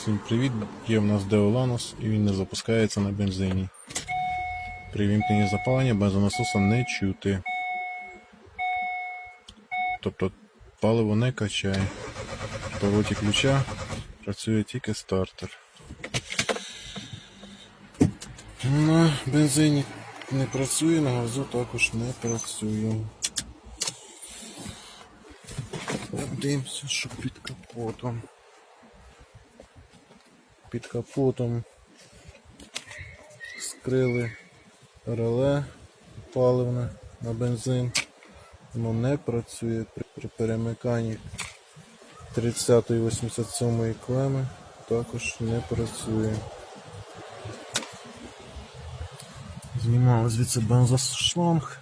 Всім привіт! Є в нас Деоланос і він не запускається на бензині. При вімкненні запалення бензонасоса не чути. Тобто паливо не качає. В повороті ключа працює тільки стартер. На бензині не працює, на газу також не працює. Дивимося, що під капотом. Під капотом скрили реле паливне на бензин. Воно не працює при, перемиканні 30 і 87 клеми також не працює. Знімали звідси бензошланг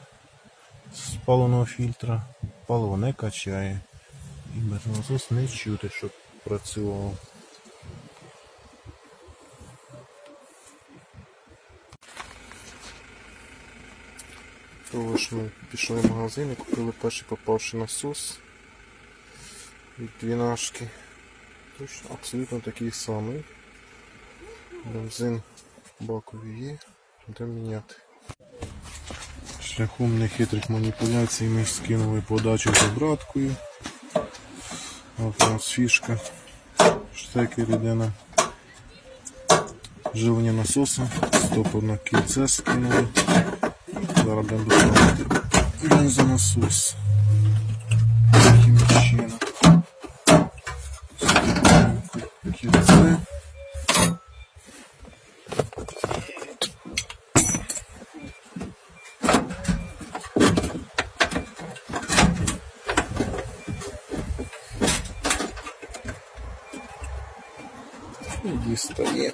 з паливного фільтра. Паливо не качає. І бензонасос не чути, щоб працював. Того ж ми пішли в магазин і купили перший попавший насос від двінашки. Точно абсолютно такий самий. Бензин бакові є, треба міняти. Шляхом нехитрих маніпуляцій ми скинули подачу з обраткою. От у нас фішка. Штекер іде на живлення насоса. Стопорне кільце скинули. Зараз будемо доставати бензонасос. Таким чином. Ставимо Кільце. І дістає.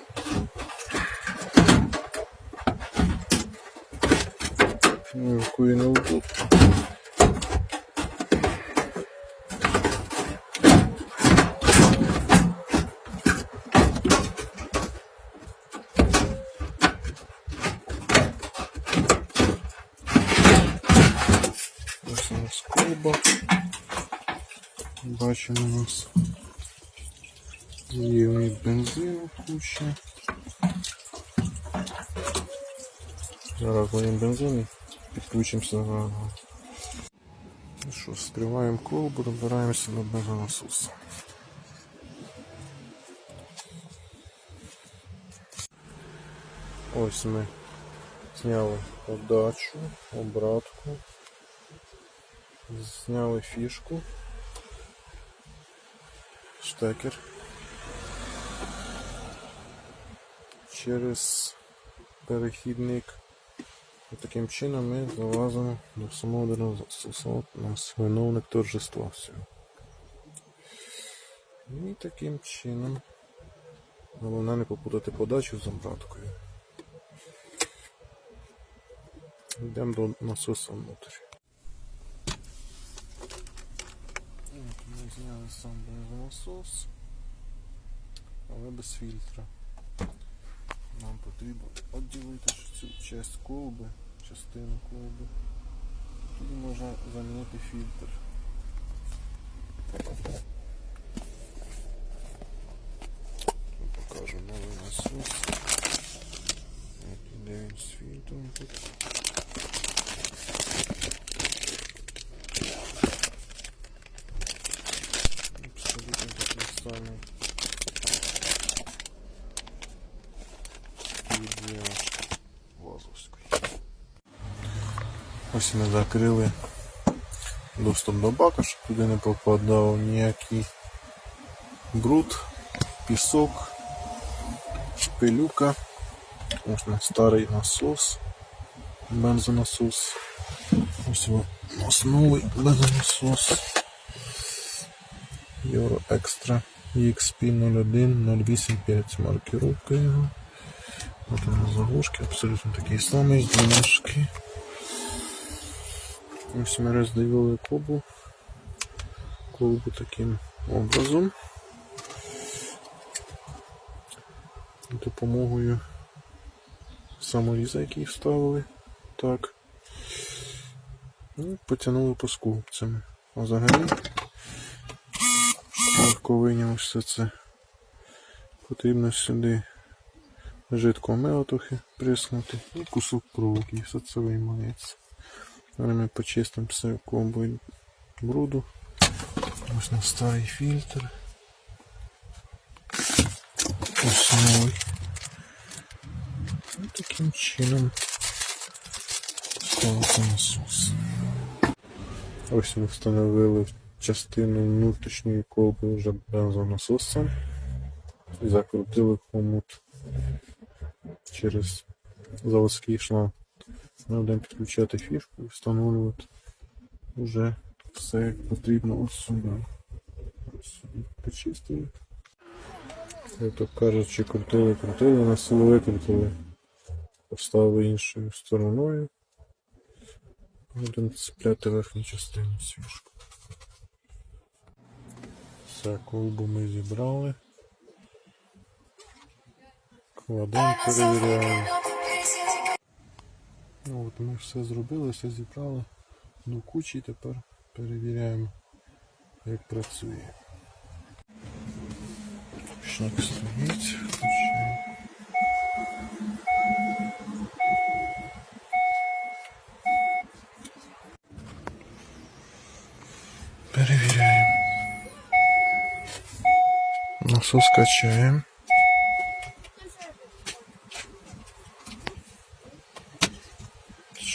Ніякої неудобно. Ось у нас колба. Бачимо у нас є в них бензину куча. Зараз будемо бензин і підключимося нього. Ну що, скриваємо колбу, добираємося до бензонасоса. Ось ми зняли подачу, обратку, зняли фішку, штекер. Через перехідник. І таким чином ми залазимо до самого. Нас виновник торжества всього. І таким чином головне не попутати подачу з обраткою. Йдемо до насоса внутрі. Ми зняли сам бензонасос, але без фільтра. Нам потрібно відділити цю часть колби, частину колби. Тут можна замінити фільтр. Тут покажу новий насос. Іде він з фільтром тут. Абсолютно такий самий. від Лазовської. Ось ми закрили доступ до бака, щоб туди не попадав ніякий бруд, пісок, пилюка. Ось старий насос, бензонасос. Ось нас новий бензонасос. Euro Extra EXP 01 085 маркировка його. Вот у нас заглушки абсолютно такі самі, з двінашки. Ось ми роздивили колбу. Колбу таким образом. Допомогою саморіза, який вставили. Так. І потягнули по скупцям. А взагалі легко все це Потрібно сюди жидкого мила трохи приснути і кусок проволоки, і все це виймається. Зараз ми почистимо все комбою бруду. Ось на старий фільтр. Ось. І таким чином ставити насос. Ось ми встановили частину внутрішньої колби вже бензонасосом і закрутили хомут через заводський шланг. Будемо підключати фішку і встановлювати вже все як потрібно ось сюди. Ось сюди почистили. Як то кажучи, крутили, крутили, на силу викрутили. Поставили іншою стороною. Будемо цепляти верхню частину свішку. Все, колбу ми зібрали. Кладемо, перевіряємо. Ну, от ми все зробили, все зібрали до кучі, тепер перевіряємо, як працює. Ручник стоїть, включаємо. Перевіряємо. Насос качаємо.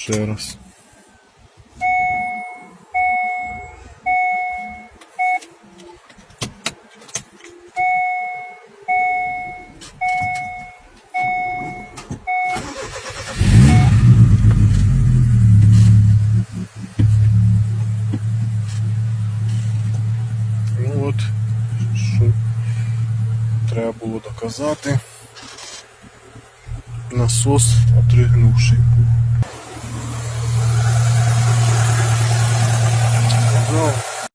Ще раз. Ну що треба було доказати. Насос отригнувший був. go.